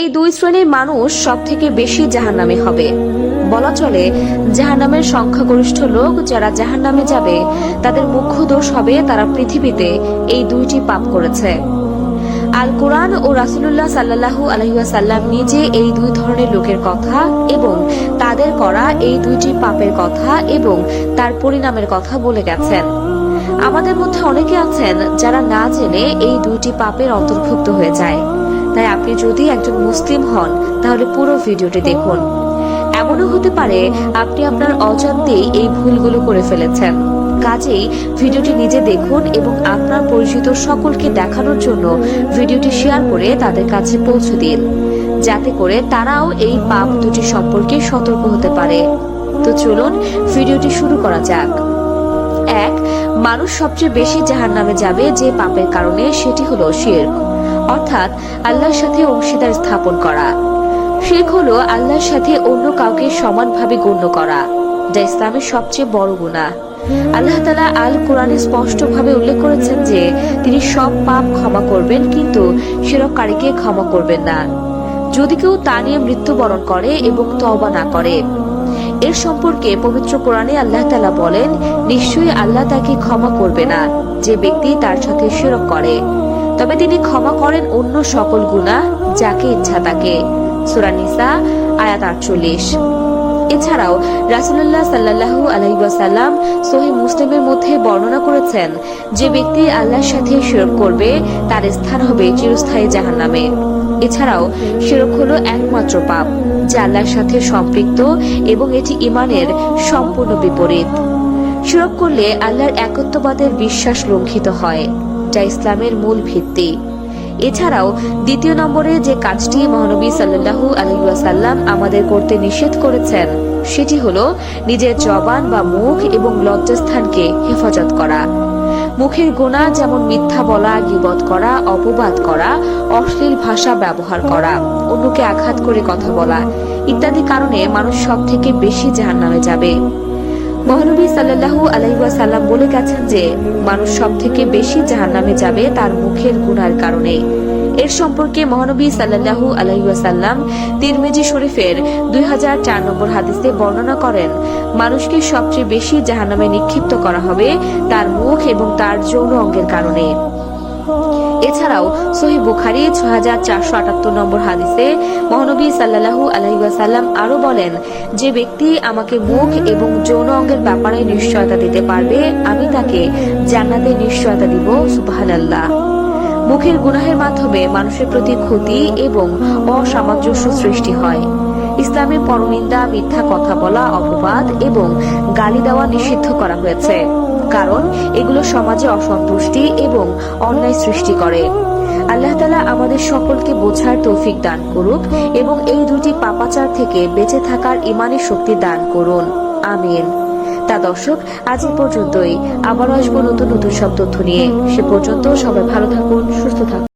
এই দুই শ্রেণির মানুষ সব থেকে বেশি জাহান্নামে হবে। বলা চলে, জাহান্নামের সংখ্যাগরিষ্ঠ লোক যারা জাহান্নামে যাবে, তাদের মুখ্য দোষ হবে তারা পৃথিবীতে এই দুইটি পাপ করেছে। আল কোরআন ও রাসুলুল্লাহ সাল্লাহু আলহিহাসাল্লাম নিজে এই দুই ধরনের লোকের কথা এবং তাদের করা এই দুইটি পাপের কথা এবং তার পরিণামের কথা বলে গেছেন। আমাদের মধ্যে অনেকে আছেন যারা না জেনে এই দুইটি পাপের অন্তর্ভুক্ত হয়ে যায়। তাই আপনি যদি একজন মুসলিম হন, তাহলে পুরো ভিডিওটি দেখুন। এমনও হতে পারে আপনি আপনার অজান্তেই এই ভুলগুলো করে ফেলেছেন। কাজেই ভিডিওটি নিজে দেখুন এবং আপনার পরিচিত সকলকে দেখানোর জন্য ভিডিওটি শেয়ার করে তাদের কাছে পৌঁছে দিন। যাতে করে তারাও এই পাপ দুটি সম্পর্কে সতর্ক হতে পারে। তো চলুন ভিডিওটি শুরু করা যাক। এক, মানুষ সবচেয়ে বেশি জাহান নামে যাবে যে পাপের কারণে, সেটি হলো শির্ক। অর্থাৎ আল্লাহর সাথে অংশীদার স্থাপন করা। শির্ক হলো আল্লাহর সাথে অন্য কাউকে সমানভাবে গণ্য করা, যা ইসলামের সবচেয়ে বড় গুণা আল্লাহ তালা আল কোরআনে স্পষ্টভাবে উল্লেখ করেছেন যে, তিনি সব পাপ ক্ষমা করবেন, কিন্তু শিরককারীকে ক্ষমা করবেন না। যদি কেউ তা নিয়ে মৃত্যুবরণ করে এবং তওবা না করে, এর সম্পর্কে পবিত্র কোরআনে আল্লাহ তালা বলেন, নিশ্চয়ই আল্লাহ তাকে ক্ষমা করবে না, যে ব্যক্তি তার সাথে শিরক করে। তবে তিনি ক্ষমা করেন অন্য সকল গুণা যাকে ইচ্ছা তাকে। সুরানিসা আয়াত আটচল্লিশ। এছাড়াও রাসুল্লাহ সাল্লাহু আলহিবাসাল্লাম সহি মুসলিমের মধ্যে বর্ণনা করেছেন, যে ব্যক্তি আল্লাহর সাথে শিরক করবে, তার স্থান হবে চিরস্থায়ী জাহান্নামে। এছাড়াও শিরক হলো একমাত্র পাপ, যা আল্লাহর সাথে সম্পৃক্ত এবং এটি ইমানের সম্পূর্ণ বিপরীত। শিরক করলে আল্লাহর একত্ববাদের বিশ্বাস লঙ্ঘিত হয়। যা ইসলামের মূল ভিত্তি। এছাড়াও দ্বিতীয় নম্বরে যে কাজটি মহানবী সাল্লাহু আলহিউসাল্লাম আমাদের করতে নিষেধ করেছেন, সেটি হলো নিজের জবান বা মুখ এবং লজ্জাস্থানকে হেফাজত করা। মুখের গোনা যেমন মিথ্যা বলা, গিবত করা, অপবাদ করা, অশ্লীল ভাষা ব্যবহার করা, অন্যকে আঘাত করে কথা বলা ইত্যাদি কারণে মানুষ সব থেকে বেশি জাহান নামে যাবে। মহানবী সাল্লাহু আলাইসাল্লাম বলে গেছেন যে, মানুষ সব থেকে বেশি জাহান নামে যাবে তার মুখের গুণার কারণে। এর সম্পর্কে মহানবী সাল্লাহু আলাইসাল্লাম তিরমেজি শরীফের দুই হাজার চার নম্বর হাদিসে বর্ণনা করেন, মানুষকে সবচেয়ে বেশি জাহান্নামে নিক্ষিপ্ত করা হবে তার মুখ এবং তার যৌন অঙ্গের কারণে। এছাড়াও সহি বুখারি ছয় হাজার চারশো আটাত্তর নম্বর হাদিসে মহানবী সাল্লাহু আলহিবাসাল্লাম আরও বলেন, যে ব্যক্তি আমাকে মুখ এবং যৌন অঙ্গের ব্যাপারে নিশ্চয়তা দিতে পারবে, আমি তাকে জান্নাতের নিশ্চয়তা দিব আল্লাহ মুখের গুনাহের মাধ্যমে মানুষের প্রতি ক্ষতি এবং অসামঞ্জস্য সৃষ্টি হয়। ইসলামের পরনিন্দা, মিথ্যা কথা বলা, অপবাদ এবং গালি দেওয়া নিষিদ্ধ করা হয়েছে। কারণ এগুলো সমাজে অসন্তুষ্টি এবং অন্যায় সৃষ্টি করে। আল্লাহ তালা আমাদের সকলকে বোঝার তৌফিক দান করুক এবং এই দুটি পাপাচার থেকে বেঁচে থাকার ইমানের শক্তি দান করুন। আমিন। তা দর্শক, আজ এই পর্যন্তই। আবার আসব নতুন নতুন সব তথ্য নিয়ে। সে পর্যন্ত সবাই ভালো থাকুন, সুস্থ থাকুন।